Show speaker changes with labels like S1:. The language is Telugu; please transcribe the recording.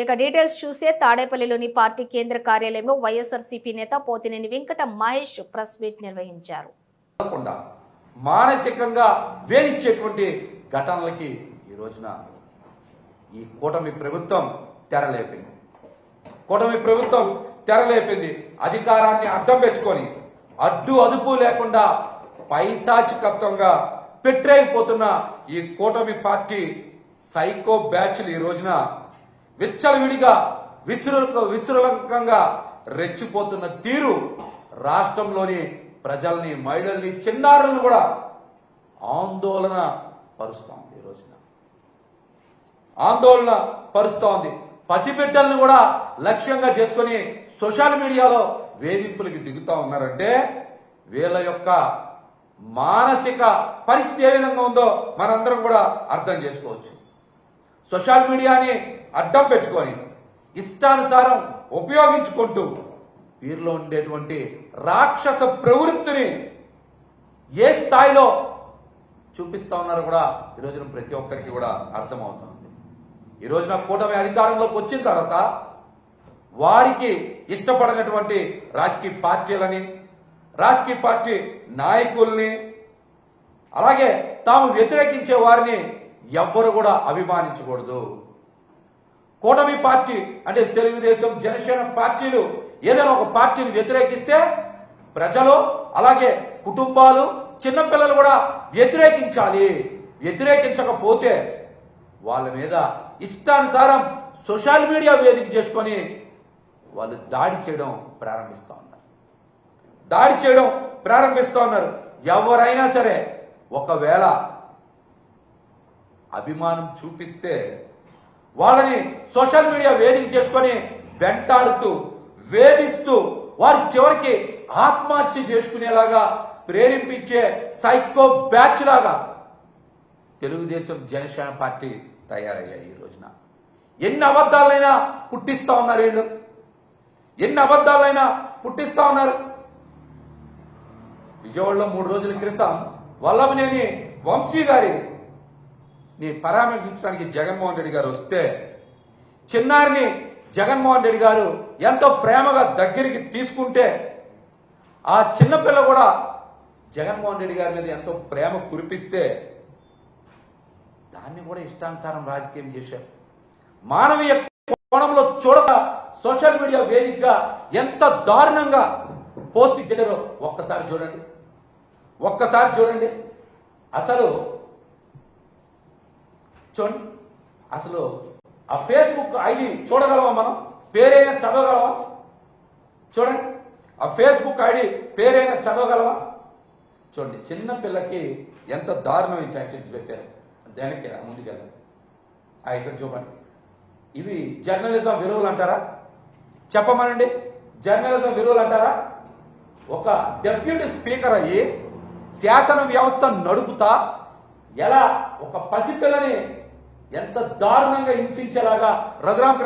S1: ఇక డీటెయిల్స్ చూస్తే తాడేపల్లిలోని పార్టీ కేంద్ర కార్యాలయంలో వైఎస్ఆర్సీపీ నేత పోతినేని వెంకట మహేష్ ప్రెస్ మీట్ నిర్వహించారు.
S2: మానసికంగా వేధించేటువంటి ఘటనలకి ఈ రోజున ఈ కూటమి ప్రభుత్వం తెరలేపింది. కూటమి ప్రభుత్వం తెరలేపింది. అధికారాన్ని అడ్డం పెట్టుకొని అడ్డు అదుపు లేకుండా పైశాచికత్వంగా పెట్టరేగిపోతున్న ఈ కూటమి పార్టీ సైకో బ్యాచ్లు ఈ రోజున విచ్చలవిడిగా విచృ విచృలంకంగా రెచ్చిపోతున్న తీరు రాష్ట్రంలోని ప్రజల్ని మహిళల్ని చిన్నారులను కూడా ఆందోళన పరుస్తోంది ఈ రోజున. ఆందోళన పరుస్తోంది పసిబిడ్డలను కూడా లక్ష్యంగా చేసుకొని సోషల్ మీడియాలో వేధింపులకి దిగుతా ఉన్నారంటే వీళ్ళ యొక్క మానసిక పరిస్థితి ఏ విధంగా ఉందో మనందరం కూడా అర్థం చేసుకోవచ్చు. సోషల్ మీడియాని అడ్డం పెట్టుకొని ఇష్టానుసారం ఉపయోగించుకుంటూ వీరిలో ఉండేటువంటి రాక్షస ప్రవృత్తిని ఏ స్థాయిలో చూపిస్తా ఉన్నారో కూడా ఈ రోజున ప్రతి ఒక్కరికి కూడా అర్థమవుతుంది. ఈ రోజున కూటమి అధికారంలోకి వచ్చిన తర్వాత వారికి ఇష్టపడినటువంటి రాజకీయ పార్టీలని రాజకీయ పార్టీ నాయకుల్ని అలాగే తాము వ్యతిరేకించే వారిని ఎవ్వరు కూడా అభిమానించకూడదు. కూటమి పార్టీ అంటే తెలుగుదేశం జనసేన పార్టీలు ఏదైనా ఒక పార్టీని వ్యతిరేకిస్తే ప్రజలు అలాగే కుటుంబాలు చిన్నపిల్లలు కూడా వ్యతిరేకించాలి. వ్యతిరేకించకపోతే వాళ్ళ మీద ఇష్టానుసారం సోషల్ మీడియా వేదిక చేసుకొని వాళ్ళు దాడి చేయడం ప్రారంభిస్తూ ఉన్నారు. దాడి చేయడం ప్రారంభిస్తూ ఉన్నారు. ఎవరైనా సరే ఒకవేళ అభిమానం చూపిస్తే వాళ్ళని సోషల్ మీడియా వేదిక చేసుకొని వెంటాడుతూ వేధిస్తూ వారు చివరికి ఆత్మహత్య చేసుకునేలాగా ప్రేరేపించే సైకో బ్యాచ్ లాగా తెలుగుదేశం జనసేన పార్టీ తయారయ్యాయి ఈ రోజున. ఎన్ని అబద్ధాలైనా పుట్టిస్తా ఉన్నారు వీళ్ళు. ఎన్ని అబద్ధాలైనా పుట్టిస్తా ఉన్నారు. విజయవాడలో మూడు రోజుల క్రితం వల్లభనేని వంశీ గారి ని పరామర్శించడానికి జగన్మోహన్ రెడ్డి గారు వస్తే చిన్నారిని జగన్మోహన్ రెడ్డి గారు ఎంతో ప్రేమగా దగ్గరికి తీసుకుంటే ఆ చిన్నపిల్ల కూడా జగన్మోహన్ రెడ్డి గారి మీద ఎంతో ప్రేమ కురిపిస్తే దాన్ని కూడా ఇష్టానుసారం రాజకీయం చేశారు. మానవీయ కోణంలో చూడక సోషల్ మీడియా వేదికగా ఎంత దారుణంగా పోస్ట్ చేశారో ఒక్కసారి చూడండి. ఒక్కసారి చూడండి. అసలు చూడండి అసలు ఆ ఫేస్బుక్ ఐడి చూడగలవా మనం? పేరైనా చదవగలవా చూడండి. ఆ ఫేస్బుక్ ఐడి పేరైనా చదవగలవా చూడండి చిన్న పిల్లకి ఎంత దారుణమైన టైటిల్స్ పెట్టారు. దానికి? ముందుకెళ్ళండి. ఆ ఇక్కడ చూడండి ఇవి జర్నలిజం విలువలు అంటారా? చెప్పమనండి. జర్నలిజం విలువలు అంటారా? ఒక డెప్యూటీ స్పీకర్ అయ్యి శాసన వ్యవస్థ నడుపుతా ఎలా ఒక పసిపిల్లని ఎంత దారుణంగా హింసించేలాగా రఘురామకృష్ణ